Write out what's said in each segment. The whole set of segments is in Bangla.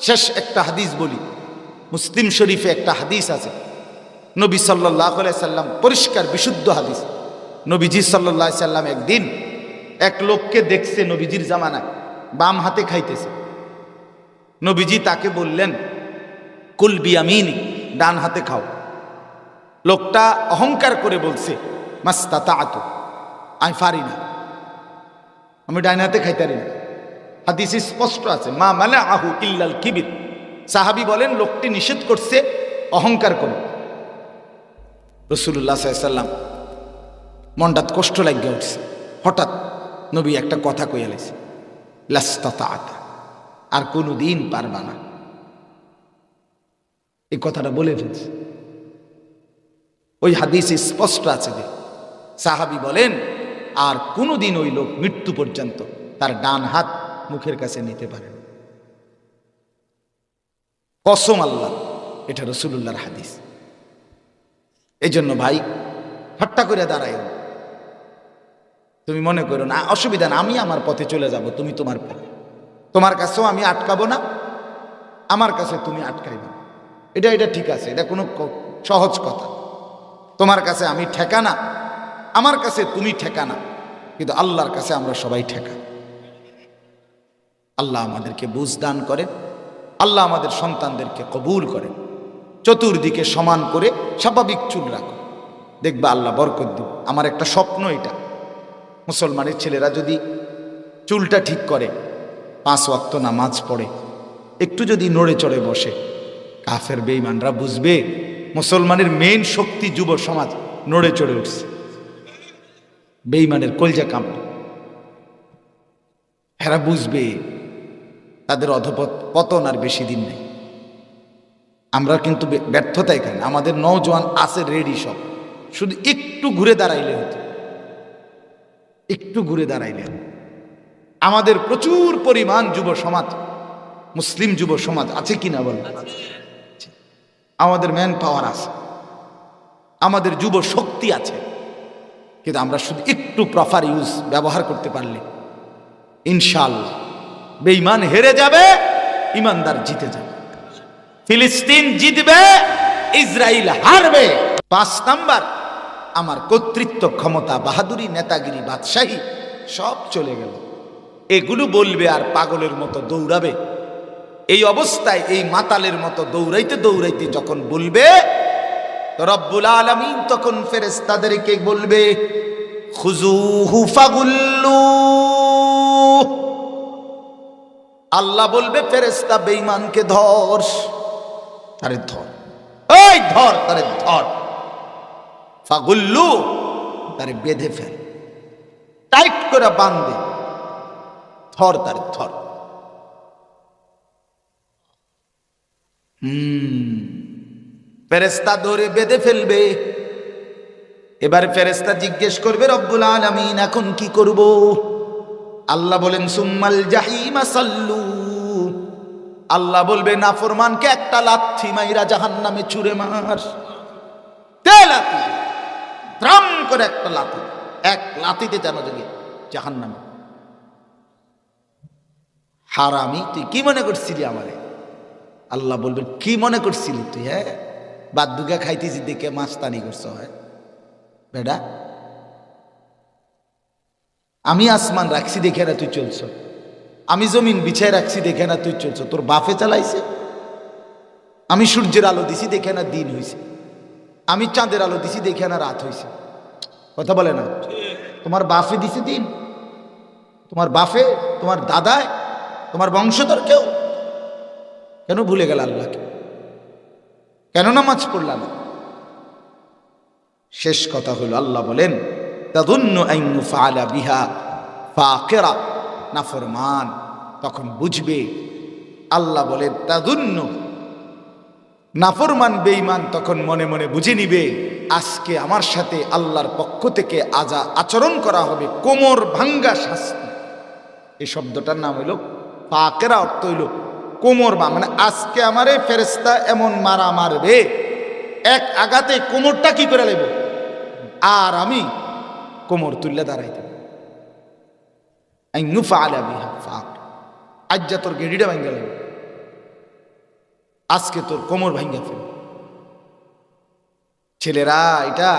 শেষ একটা হাদিস বলি। মুসলিম শরীফে একটা হাদিস আছে। নবী সাল্লাহ সাল্লাম পরিষ্কার, বিশুদ্ধ হাদিস। নবীজি সাল্লাহ সাল্লাম একদিন এক লোককে দেখছে নবীজির জামানায়, বাম হাতে খাইতেছে। নবীজি তাকে বললেন, কুল বিয়ামিনি, ডান হাতে খাও। লোকটা অহংকার করে বলছে মাস্তা তাতু আমি পারি না। আমি ডাইন হাতে খাইতারি না। হাদিস স্পষ্ট আছে, মা মানে আহু ইল্লাল কিবির। সাহাবি বলেন, লোকটি নিষেধ করছে অহংকার করে। রসুল্লাহ সাল্লাম মনটাত কষ্ট লাগিয়ে উঠছে। হঠাৎ নবী একটা কথা কইয়া লাইছে লাস্তা আতা আর কোনো দিন পারবা না। এই কথাটা বলে ফেলছে। ওই হাদিস স্পষ্ট আছে যে, সাহাবি বলেন, আর কোনোদিন ওই লোক মৃত্যু পর্যন্ত তার ডান হাত মুখের কাছে নিতে পারে না। কসম আল্লাহ, এটা রসুল্লাহর হাদিস। এই জন্য ভাই, ঠাট্টা করে দাঁড়ায় তুমি মনে করো না, অসুবিধা না, আমি আমার পথে চলে যাব, তুমি তোমার পথে। তোমার কাছেও আমি আটকাবো না, আমার কাছে তুমি আটকাইবে। এটা এটা ঠিক আছে, এটা কোনো সহজ কথা। তোমার কাছে আমি ঠেকানা আমার কাছে তুমি ঠেকানা কিন্তু আল্লাহর কাছে আমরা সবাই ঠেকা। আল্লাহ আমাদেরকে বুঝ দান করেন, আল্লাহ আমাদের সন্তানদেরকে কবুল করেন, চতুর্দিকে সমান করে স্বাভাবিক চুল রাখো। দেখবা আল্লাহ বরকত দিব। আমার একটা স্বপ্ন এটা। মুসলমানের ছেলেরা যদি চুলটা ঠিক করে, পাঁচ ওয়াক্ত নামাজ পড়ে, একটু যদি নড়ে চড়ে বসে, কাফের বেঈমানরা বুঝবে, মুসলমানের মেন শক্তি যুব সমাজ নড়ে চড়ে উঠছে। বেঈমানের কলজা কামড়ে এরা বুঝবে তাদের অধপত পতন আর বেশি দিন নেই। আমরা কিন্তু ব্যর্থতা এখানে। আমাদের নওজোয়ান আছে রেডি সব। শুধু একটু ঘুরে দাঁড়াইলে হতো। একটু ঘুরে দাঁড়াইলে হতো। আমাদের প্রচুর পরিমাণ যুব সমাজ মুসলিম যুব সমাজ আছে কিনা বল? আমাদের ম্যান পাওয়ার আছে। আমাদের যুব শক্তি আছে। কিন্তু আমরা শুধু একটু প্রফার ইউজ ব্যবহার করতে পারলে ইনশাল্লাহ বেঈমান হেরে যাবে ইমানদার জিতে যাবে। ফিলিস্তিন জিতবে ইসরায়েল হারবে। পাঁচ নাম্বার, আমার কর্তৃত্ব ক্ষমতা, বাহাদুরি, নেতাগিরি, বাদশাহী, সব চলে গেল। এগুলো বলবে আর পাগলের মতো দৌড়াবে। এই অবস্থায়, এই মাতালের মতো দৌড়াইতে দৌড়াইতে যখন বলবে, রব্বুল আলমিন তখন ফেরেস্তাদেরকে বলবে খুজুহু ফাগুল্লু। আল্লাহ বলবে ফেরেস্তা বেঈমানকে ধর। তারে ধর। ওই ধর তারে ধর। ফাগুল্লু, তারে বেঁধে ফেল। টাইট করে বাঁধবে ধর তারে, ধর। হুম ফেরেস্তা ধরে বেঁধে ফেলবে। এবার ফেরেস্তা জিজ্ঞেস করবে, রব্বুল আলামিন, এখন কি করব? আল্লাহ বলেন, সুম্মাল জাহিমা সাল্লু। আল্লাহ বলবে, নাফরমানকে একটা লাথি মাইরা জাহান্নামে ছুঁড়ে মার। তে লাথি ত্রাম করে একটা লাথি, এক লাথিতে যেন যদি জাহান্নামে। হারামি তুই, কি মনে করছিলি আমারে? আল্লাহ বলবেন, কি মনে করছিলি তুই হ্যাঁ? বাদ দুগা খাইতেছি, দেখে মাস্তানি করছ, হয়? বেডা আমি আসমান রাখছি দেখে না তুই চলছ। আমি জমিন বিছায় রাখছি দেখে না তুই চলছ। তোর বাফে চালাইছে। আমি সূর্যের আলো দিছি দেখে না দিন হইছে। আমি চাঁদের আলো দিছি দেখে না রাত হইছে। কথা বলে না? তোমার বাফে দিছে দিন। তোমার বাফে তোমার দাদায়, তোমার বংশধর কেউ? কেন ভুলে গেল আল্লাহকে? কেন নামাজ পড়লা না? শেষ কথা হলো আল্লাহ বলেন তাদুন্ন আইনু ফালা বিহা, ফাকেরা নাফরমান তখন বুঝবে, আল্লাহ বলেন তাদুন্ন। নাফরমান বেঈমান, তখন মনে মনে বুঝে নিবে, আজকে আমার সাথে আল্লাহর পক্ষ থেকে আজা আচরণ করা হবে, কোমর ভাঙ্গা শাস্তি। এই শব্দটার নাম হইল ফাকেরা, অর্থ হইল কোমর বা মানে আজকে আমারে ফেরেস্তা এমন মারা মারবে, এক আঘাতে কোমরটা কি করে নেব আর আমি কোমর তুললে দাঁড়াইতে আজ যা তোর গেড়িটা ভাঙ্গা লাগবে। আজকে তোর কোমর ভাঙ্গা ফেল। ছেলেরা, এটা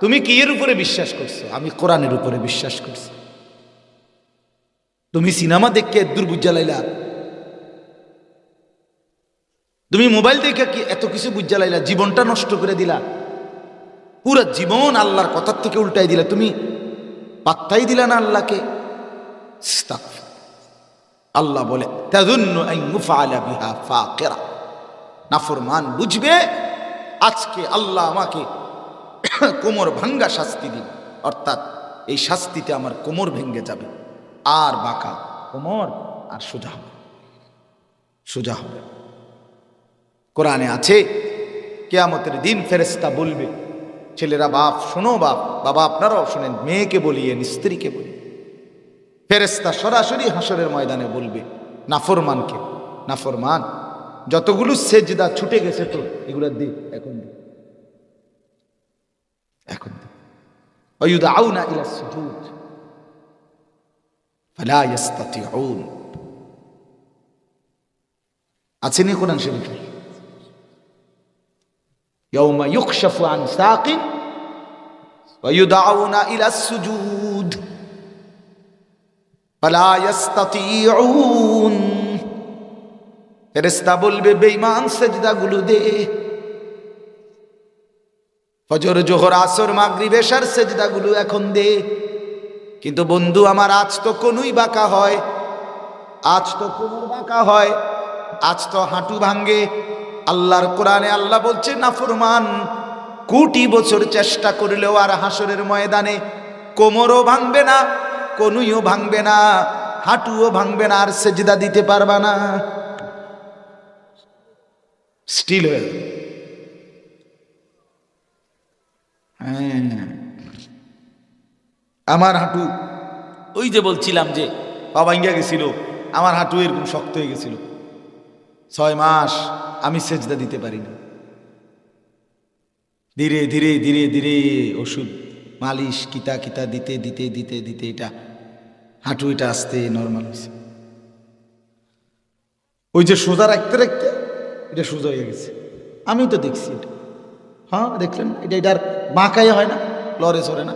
তুমি কি এর উপরে বিশ্বাস করছ? আমি কোরআনের উপরে বিশ্বাস করছি। তুমি সিনেমা দেখে দূর বুঝা লাইলা। তুমি মোবাইল দেখে কি এত কিছু বুঝা লাইলা? জীবনটা নষ্ট করে দিলা। পুরো জীবন আল্লাহর কথার থেকে উল্টাই দিলে, তুমি পাত্তাই দিলে না আল্লাহকে। আল্লাহ বলে নাফরমান বুঝবে, আজকে আল্লাহ আমাকে কোমর ভাঙ্গা শাস্তি দিবে। অর্থাৎ এই শাস্তিতে আমার কোমর ভেঙ্গে যাবে। আর বাঁকা কোমর, আর সোজা হবে। সোজা হবে। কোরআনে আছে, কেয়ামতের দিন ফেরেস্তা বলবে ছেলেরা, বাপ, শোনো বাপ, বাবা আপনারাও শোনেন, মেয়েকে বলিয়েন স্ত্রীকে বলি ফেরেস্তা সরাসরি হাসরের ময়দানে বলবে, নাফরমানকে, নাফরমান, যতগুলো সেজদা ছুটে গেছে তো, এগুলো দি, এখন দি। এখন দি। অয়ুদা আউ না ইলা সুজুদ, ফালা ইয়াস্তাতিউন। আছে নি কোরআন শরীফে? يوم يكشف عن ساق ويدعون إلى السجود فلا يستطيعون ফেরেস্তা বলবে বেঈমান সেজদাগুলো দে ফজর জোহর আসর মাগরিব এশার সেজদাগুলো এখন দে কিন্তু বন্ধু আমার আজ তো কোনুই বাঁকা হয় আজ তো কোমর বাঁকা হয় আজ তো হাঁটু ভাঙ্গে আল্লাহর কোরআনে আল্লাহ বলছে নাফরমান কোটি বছর চেষ্টা করলেও আর হাসরের ময়দানে কোমরও ভাঙবে না, কনুইও ভাঙবে না, হাঁটুও ভাঙবে না, আর সেজদা দিতে পারবা না। স্টিল হয়ে হ্যাঁ। আমার হাঁটু, ওই যে বলছিলাম যে বাবাঙ্গা গেছিল, আমার হাঁটু এরকম শক্ত হয়ে গেছিল। ছয় মাস আমি সেজদা দিতে পারিনি ধীরে ধীরে ধীরে ধীরে ওষুধ মালিশ কিতা কিতা, দিতে দিতে দিতে দিতে এটা হাঁটু, এটা আসতে নর্মাল হয়েছে ওই যে সোজা রাখতে রাখতে এটা সোজা হয়ে গেছে। আমি তো দেখছি এটা। হ্যাঁ দেখলেন? এটা এটার বাঁকাই হয় না, লরে সরে না।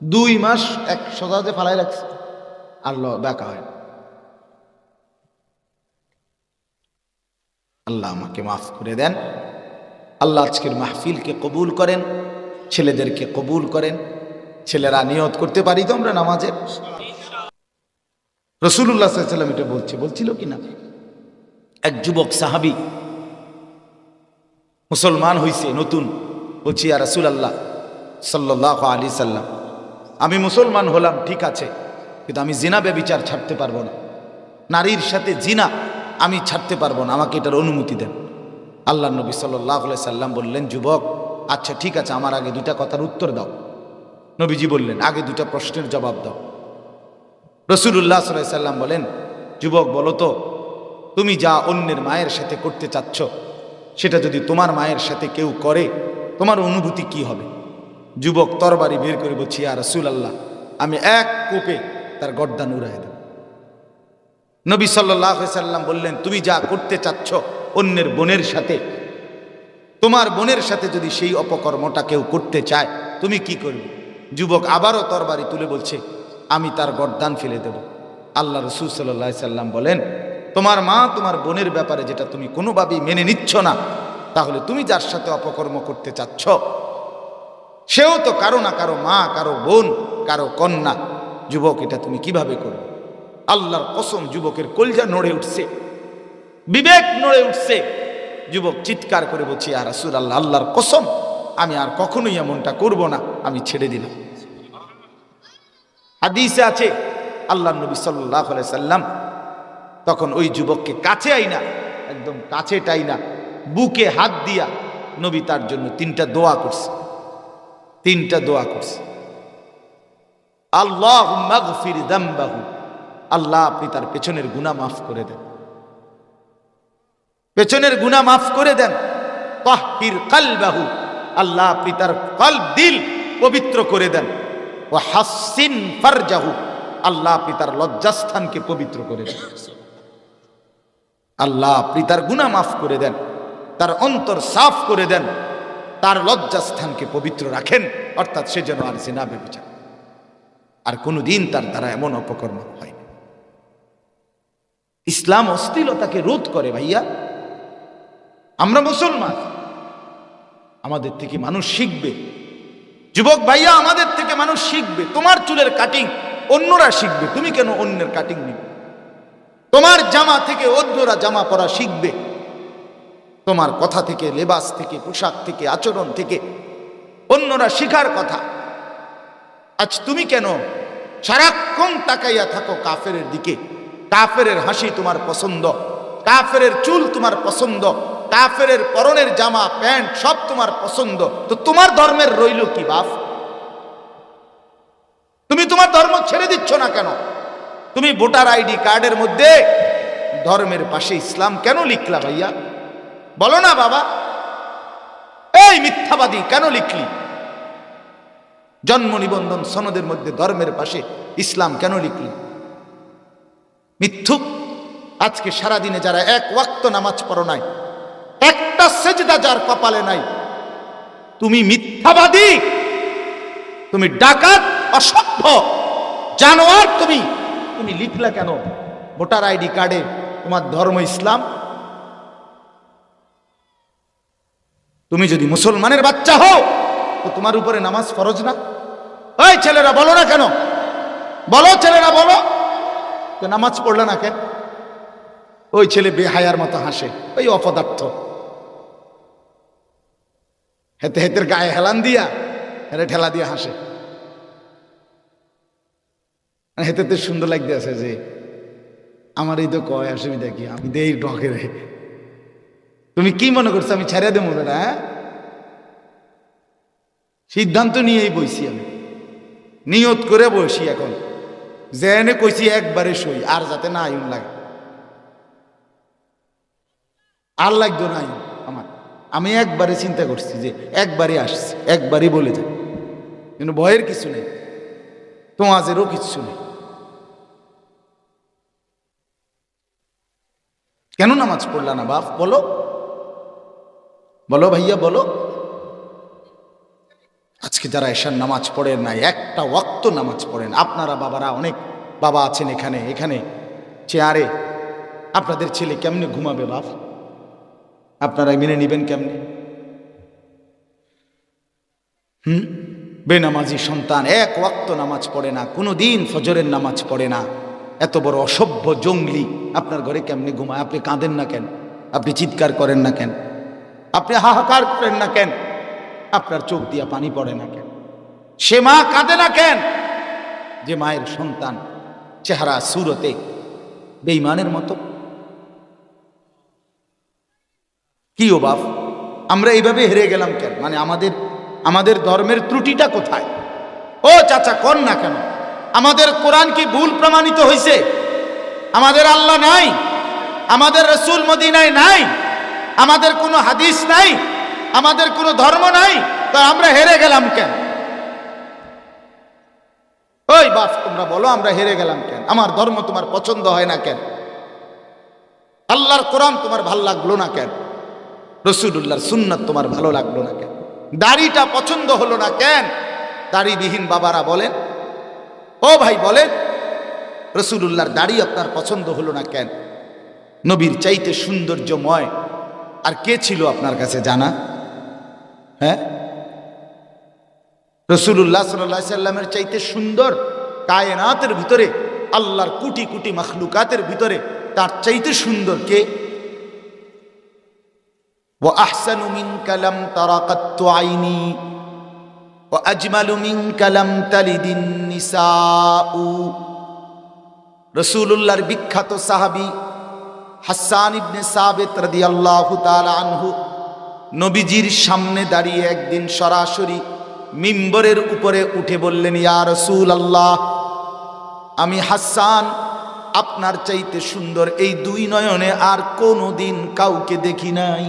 দুই মাস এক সোজাতে ফালাই রাখছে, আর ল, বাঁকা হয় না। আল্লাহ আমাকে মাফ করে দেন। আল্লাহ আজকের মাহফিলকে কবুল করেন, ছেলেদেরকে কবুল করেন, ছেলেরা নিয়ত করতে পারি তো আমরা নামাজের। রসুল্লাহ সাল্লাম এটা বলছে, বলছিল কি না? এক যুবক সাহাবি মুসলমান হইছে, নতুন। বলছি আর রসুল আল্লাহ সাল্লাহ আলী সাল্লাম, আমি মুসলমান হলাম, ঠিক আছে, কিন্তু আমি জিনা ব্যবিচার ছাড়তে পারব না। নারীর সাথে জিনা আমি ছাড়তে পারব না, আমাকে এটার অনুমতি দেন। আল্লাহ নবী সাল্লাহ সাল্লাম বললেন, যুবক আচ্ছা ঠিক আছে, আমার আগে দুটা কথার উত্তর দাও। নবীজি বললেন, আগে দুটা প্রশ্নের জবাব দাও। রসুল্লাহ সাল্লাম বলেন, যুবক, বলো তো, তুমি যা অন্যের মায়ের সাথে করতে চাচ্ছ, সেটা যদি তোমার মায়ের সাথে কেউ করে, তোমার অনুভূতি কি হবে? যুবক তরবারি বের করে বলছি আর রসুল আল্লাহ আমি এক কোপে তার গর্দান উড়াই দেব। নবী সাল্লাম বললেন, তুমি যা করতে চাচ্ছ অন্যের বোনের সাথে, তোমার বোনের সাথে যদি সেই অপকর্মটা কেউ করতে চায়, তুমি কি করবে? যুবক আবারও তরবারি তুলে বলছে, আমি তার গর্দান ফেলে দেব। আল্লাহ রসুল সাল্লাহ সাল্লাম বলেন, তোমার মা তোমার বোনের ব্যাপারে যেটা তুমি কোনোভাবেই মেনে নিচ্ছ না, তাহলে তুমি যার সাথে অপকর্ম করতে চাচ্ছ, সেও তো কারও না কারও মা, কারও বোন, কারও কন্যা। যুবক, এটা তুমি কীভাবে করবে? আল্লাহর কসম যুবকের কলজা নড়ে উঠছে। বিবেক নড়ে উঠছে। যুবক চিৎকার করে বলছি আর রাসুল আল্লাহ আল্লাহর কসম, আমি আর কখনোই এমনটা করব না, আমি ছেড়ে দিলাম। হাদিসে আছে, আল্লাহ নবী সাল্লাহ সাল্লাম তখন ওই যুবককে কাছে আইনা, একদম কাছে টাইনা, বুকে হাত দিয়া নবী তার জন্য তিনটা দোয়া করছে। তিনটা দোয়া করছে। আল্লাহ মাগফির দাম্বাহু আল্লাহ আপনি তার পেছনের গুণা মাফ করে দেন। পেছনের গুণা মাফ করে দেন। কালবাহু, আল্লাহ আপনি তার কল দিল পবিত্র করে দেন। ও হাসিন ফারজাহু, আল্লাহ আপনি তার লজ্জাস্থানকে পবিত্র করে দেন। আল্লাহ আপনি তার গুণা মাফ করে দেন, তার অন্তর সাফ করে দেন, তার লজ্জাস্থানকে পবিত্র রাখেন, অর্থাৎ সে যেন আর জিনা বেবিচার আর কোনোদিন তার দ্বারা এমন অপকর্ম হয় না। ইসলাম অশ্লীলতাকে রোধ করে ভাইয়া। আমরা মুসলমান। আমাদের থেকে মানুষ শিখবে। যুবক ভাইয়া, আমাদের থেকে মানুষ শিখবে। তোমার চুলের কাটিং অন্যরা শিখবে। তুমি কেন অন্যের কাটিং নিবে? তোমার জামা থেকে অন্যরা জামা পরা শিখবে। তোমার কথা থেকে, লেবাস থেকে, পোশাক থেকে, আচরণ থেকে অন্যরা শিখার কথা। আজ তুমি কেন সারাক্ষণ তাকাইয়া থাকো কাফের দিকে? কাফের হাসি তোমার পছন্দ কাফের চুল তোমার পছন্দ কাফের পরনের জামা, প্যান্ট সব তোমার পছন্দ। তো তোমার ধর্মের রইল কি বাপ? তুমি তোমার ধর্ম ছেড়ে দিচ্ছ না কেন? তুমি ভোটার আইডি কার্ডের মধ্যে ধর্মের পাশে ইসলাম কেন লিখলা ভাইয়া? বলো না বাবা। এই মিথ্যাবাদী কেন লিখলি? জন্ম নিবন্ধন সনদের মধ্যে ধর্মের পাশে ইসলাম কেন লিখলি? মিথ্যুক। আজকে সারাদিনে যারা এক ওয়াক্ত নামাজ পড়ো নাই, একটা সেজদা যার কপালে নাই, তুমি মিথ্যাবাদী। তুমি ডাকাত, অসভ্য। জানোয়ার তুমি। তুমি লিখলা কেন? ভোটার আইডি কার্ডে তোমার ধর্ম ইসলাম? তুমি যদি মুসলমানের বাচ্চা হও, তো তোমার উপরে নামাজ ফরজ না? ওই ছেলেরা বলো না কেন? বলো ছেলেরা, বলো। তো নামাজ পড়লে না কেন? ওই ছেলে বেহায়ার মতো হাসে, ওই অপদার্থ। হেতে হেতের গায়ে হেলান দিয়া, হেরে ঠেলা দিয়া হাসে। হেতে তো সুন্দর লাগতে আছে যে, আমার এই তো কয় অসুবিধা কি আমি দেই ডকে রে। তুমি কি মনে করছ, আমি ছেড়ে দেবো বেটা হ্যাঁ? সিদ্ধান্ত নিয়েই বইছি আমি। নিয়ত করে বসি এখন। জেনে কইছি একবারে সই, আর যাতে না আইন লাগে। আর লাগতো না আইন আমার। আমি একবারে চিন্তা করছি যে একবারে আসছি, একবারই বলে যাই। কিন্তু ভয়ের কিছু নেই, তোমাদেরও কিছু নেই। কেন নামাজ পড়লা না বাপ? বলো। বলো ভাইয়া, বলো। আজকে যারা এসার নামাজ পড়েন না একটা ওয়াক্ত নামাজ পড়েন। আপনারা বাবারা, অনেক বাবা আছেন এখানে এখানে চেয়ারে। আপনাদের ছেলে কেমনে ঘুমাবে বাপ? আপনারা মেনে নিবেন কেমনে? হুম? বেনামাজি সন্তান, এক ওয়াক্ত নামাজ পড়ে না কোনো দিন ফজরের নামাজ পড়ে না। এত বড় অসভ্য জঙ্গলি, আপনার ঘরে কেমনে ঘুমায়? আপনি কাঁদেন না কেন? আপনি চিৎকার করেন না কেন? আপনি হাহাকার করেন না কেন? আপনার চোখ দিয়া পানি পড়ে না কেন? সে মা কাঁদে না কেন? যে মায়ের সন্তান, চেহারা সুরতে বেইমানের মতো। কি ও বাপ, আমরা এইভাবে হেরে গেলাম কেন? মানে আমাদের আমাদের ধর্মের ত্রুটিটা কোথায়? ও চাচা কর না কেন? আমাদের কোরআন কি ভুল প্রমাণিত হয়েছে আমাদের আল্লাহ নাই? আমাদের রসুল মদিনায় নাই? আমাদের কোনো হাদিস নাই? আমাদের কোনো ধর্ম নাই তো আমরা হেরে গেলাম কেন? ওই বাপ, তোমরা বলো আমরা হেরে গেলাম কেন? আমার ধর্ম তোমার পছন্দ হয় না কেন? আল্লাহর কোরআন তোমার ভালো লাগল না কেন? রসুল্লাহর সুন্নাত তোমার ভালো লাগল না কেন? দাড়িটা পছন্দ হলো না কেন? দাড়িবিহীন বাবারা বলেন, ও ভাই বলেন রসুল্লাহর দাড়ি আপনার পছন্দ হলো না কেন? নবীর চাইতে সৌন্দর্যময়, আর কে ছিল আপনার কাছে জানা? হ্যাঁ? রসুল্লাহ সাল্লামের চাইতে সুন্দর কায়নাতের ভিতরে, আল্লাহর কুটি কুটি মখলুকাতের ভিতরে তার চাইতে সুন্দর কে? ও আহসানু মিন কালাম তারাকাত্তু আইনি ও আজমালু মিন কালাম তালিদিন নিসাউ। রসুলুল্লাহর বিখ্যাত সাহাবি হাসান ইবনে সাবেত রাদিয়াল্লাহু তাআলা আনহু নবীজির সামনে দাঁড়িয়ে একদিন সরাসরি মিম্বরের উপরে উঠে বললেন, ইয়া রসুল আল্লাহ আমি হাসান, আপনার চাইতে সুন্দর। এই দুই নয়নে আর কোনো দিন কাউকে দেখি নাই।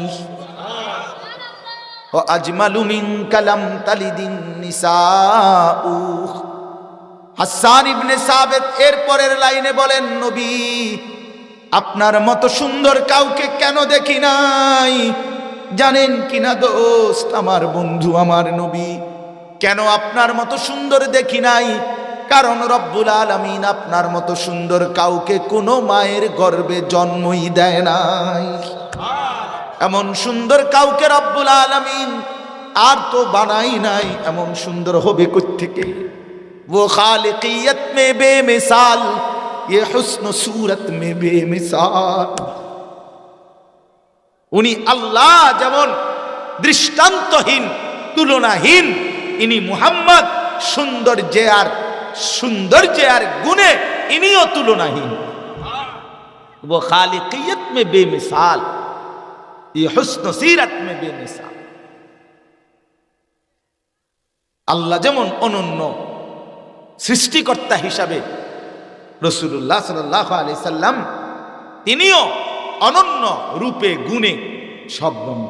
ও আজমালু মিন কালাম তালিদিন নিসাউ। হাসান ইবনে সাবেত এর পরের লাইনে বলেন, নবী, আপনার মতো সুন্দর কাউকে কেন দেখি নাই? জানেন কিনা দোস্ত আমার বন্ধু আমার নবী কেন আপনার মতো সুন্দর দেখি নাই কারণ রব্বুল আলমিন আপনার মতো সুন্দর কাউকে কোনো মায়ের গর্বে জন্মই দেয় নাই এমন সুন্দর কাউকে রব্বুল আলমিন আর তো বানাই নাই এমন সুন্দর হবে থেকে वो खालिकियत में बेमिसाल ये हुस्न सूरत में बेमिसाल উনি আল্লাহ যেমন দৃষ্টান্তহীন তুলনাহীন ইনি মুহাম্মদ সৌন্দর্যে আর সৌন্দর্যে আর গুণে ইনিও তুলনাহীন वो खालिकियत में बेमिसाल ये हुस्न सीरत में बेमिसाल আল্লাহ যেমন অনন্য সৃষ্টিকর্তা হিসাবে রসুল্লাহ সাল্লাহ আলি সাল্লাম তিনিও অনন্য রূপে গুণে সব্যম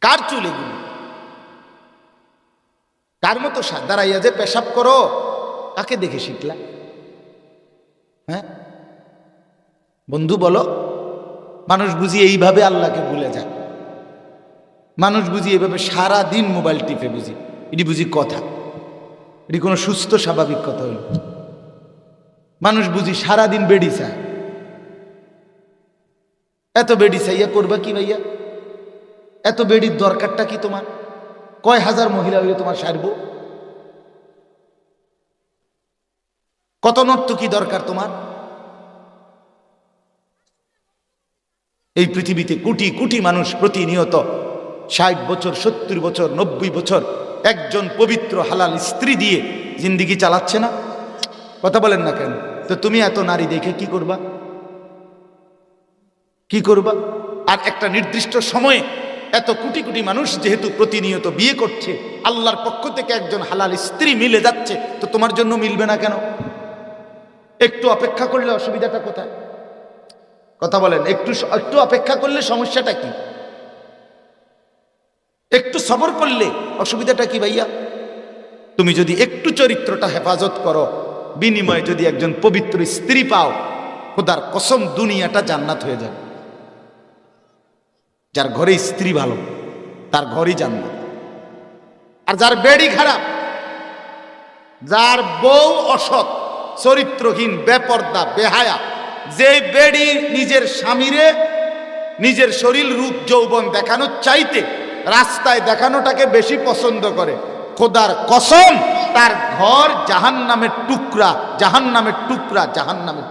কার চুল এগুলো কার মতো দাঁড়াইয়া যে পেশাব করো, কাকে দেখে শিখলা? হ্যাঁ? বন্ধু বলো, মানুষ বুঝি এইভাবে আল্লাহকে ভুলে যায়। মানুষ বুঝি এইভাবে সারা দিন মোবাইল টিপে বুঝি। এটি বুঝি কথা। এটি কোনো সুস্থ স্বাভাবিক কথা হইল। মানুষ বুঝি সারাদিন বেড়ি চায়। এত বেড়ি চাইয়া করবা কি ভাইয়া? এত বেড়ির দরকারটা কি তোমার? কয় হাজার মহিলা হইলে তোমার সারব? কত নর্ত কি দরকার তোমার? এই পৃথিবীতে কোটি কোটি মানুষ প্রতিনিয়ত ষাট বছর, সত্তর বছর, নব্বই বছর একজন পবিত্র হালাল স্ত্রী দিয়ে জিন্দিগি চালাচ্ছে না? কথা বলেন না কেন? তো তুমি এত নারী দেখে কি করবা? কি করবা? আর একটা নির্দিষ্ট সময়ে এত কোটি কোটি মানুষ যেহেতু প্রতিনিয়ত বিয়ে করছে, আল্লাহর পক্ষ থেকে একজন হালাল স্ত্রী মিলে যাচ্ছে, তো তোমার জন্য মিলবে না কেন? একটু অপেক্ষা করলে অসুবিধাটা কোথায়? কথা বলেন, একটু একটু অপেক্ষা করলে সমস্যাটা কি? একটু সবর করলে অসুবিধাটা কি ভাইয়া? তুমি যদি একটু চরিত্রটা হেফাজত করো, বিনিময়ে যদি একজন পবিত্র স্ত্রী পাও, খোদার কসম দুনিয়াটা জান্নাত হয়ে যাবে। যার ঘরে স্ত্রী ভালো, তার ঘরই জান্নাত। আর যার বেড়ি খারাপ, যার বউ অসৎ, চরিত্রহীন, বেপর্দা, বেহায়া, যে বেড়ি নিজের স্বামীরে, নিজের শরীর, রূপ, যৌবন দেখানোর চাইতে রাস্তায় দেখানোটাকে বেশি পছন্দ করে। খোদার কসম, তার ঘর জাহান নামের টুকরা জাহান নামের টুকরা জাহান নামের